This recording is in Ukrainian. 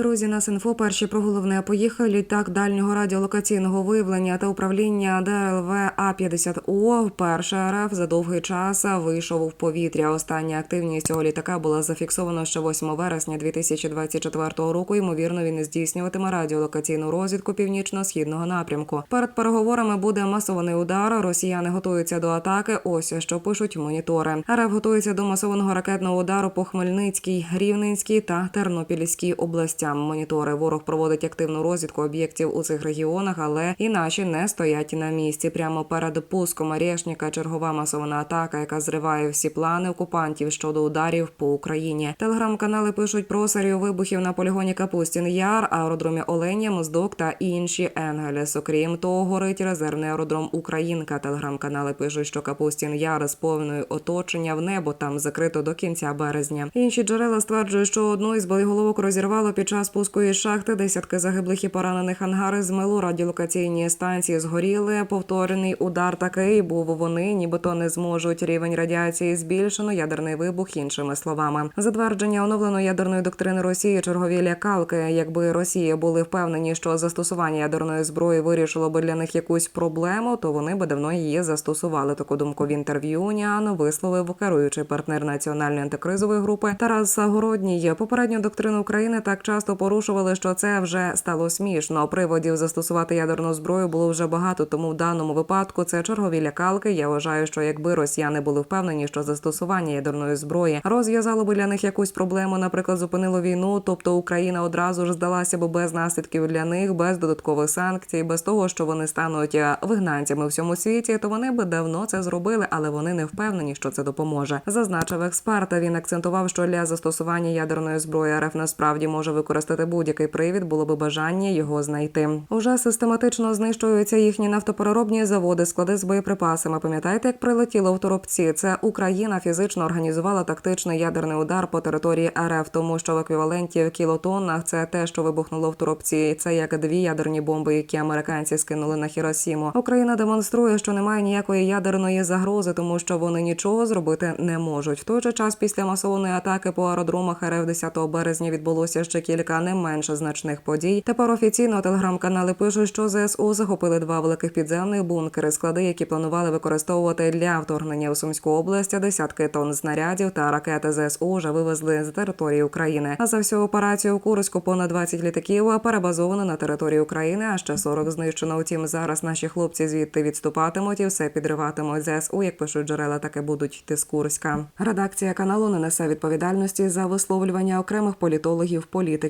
Друзі, нас інфо перші про головне поїхали. Літак дальнього радіолокаційного виявлення та управління ДРЛВ А-50О вперше РФ за довгий час вийшов в повітря. Остання активність цього літака була зафіксована ще 8 вересня 2024 року. Ймовірно, він здійснюватиме радіолокаційну розвідку північно-східного напрямку. Перед переговорами буде масований удар. Росіяни готуються до атаки. Ось що пишуть монітори. РФ готується до масованого ракетного удару по Хмельницькій, Рівненській та Тернопільській областям. Монітори ворог проводить активну розвідку об'єктів у цих регіонах, але і наші не стоять на місці. Прямо перед пуском Орешника чергова масована атака, яка зриває всі плани окупантів щодо ударів по Україні. Телеграм-канали пишуть про серію вибухів на полігоні Капустін Яр, аеродромі Оленя, Моздок та інші Енгелес. Окрім того, горить резервний аеродром Українка. Телеграм-канали пишуть, що Капустін Яр з повною оточення в небо там закрито до кінця березня. Інші джерела стверджують, що одну із боєголовок розірвало під час із шахти. Десятки загиблих і поранених ангари змило радіолокаційні станції згоріли. Повторений удар такий був. Вони нібито не зможуть рівень радіації збільшено. Ядерний вибух іншими словами. Затвердження оновленої ядерної доктрини Росії чергові лякалки. Якби Росія були впевнені, що застосування ядерної зброї вирішило би для них якусь проблему, то вони би давно її застосували. Таку думку в інтерв'ю Ніано висловив керуючий партнер національної антикризової групи Тарас Загородній. Попередню доктрину України так часто порушували, що це вже стало смішно. Приводів застосувати ядерну зброю було вже багато. Тому в даному випадку це чергові лякалки. Я вважаю, що якби росіяни були впевнені, що застосування ядерної зброї розв'язало би для них якусь проблему, наприклад, зупинило війну, тобто Україна одразу ж здалася б без наслідків для них, без додаткових санкцій, без того, що вони стануть е, вигнанцями в всьому світі, то вони би давно це зробили, але вони не впевнені, що це допоможе. Зазначив експерт. Він акцентував, що для застосування ядерної зброї РФ насправді може використати будь-який привід, було би бажання його знайти. Уже систематично знищуються їхні нафтопереробні заводи, склади з боєприпасами. Пам'ятаєте, як прилетіло в Торопці? Це Україна фізично організувала тактичний ядерний удар по території РФ, тому що в еквіваленті в кілотоннах це те, що вибухнуло в Торопці. Це як дві ядерні бомби, які американці скинули на Хіросіму. Україна демонструє, що немає ніякої ядерної загрози, тому що вони нічого зробити не можуть. В той же час після масованої атаки по аеродромах РФ 10 березня відбулося ще кілька не менше значних подій. Тепер офіційно телеграм-канали пишуть, що ЗСУ захопили два великих підземних бункери, склади, які планували використовувати для вторгнення в Сумську область. Десятки тонн снарядів та ракети ЗСУ вже вивезли з території України. А за всю операцію в Курську понад 20 літаків перебазовано на території України, а ще 40 знищено. Втім, зараз наші хлопці звідти відступатимуть і все підриватимуть ЗСУ. Як пишуть джерела, таки будуть йти з Курська. Редакція каналу не несе відповідальності за висловлювання окремих політологів, політиків,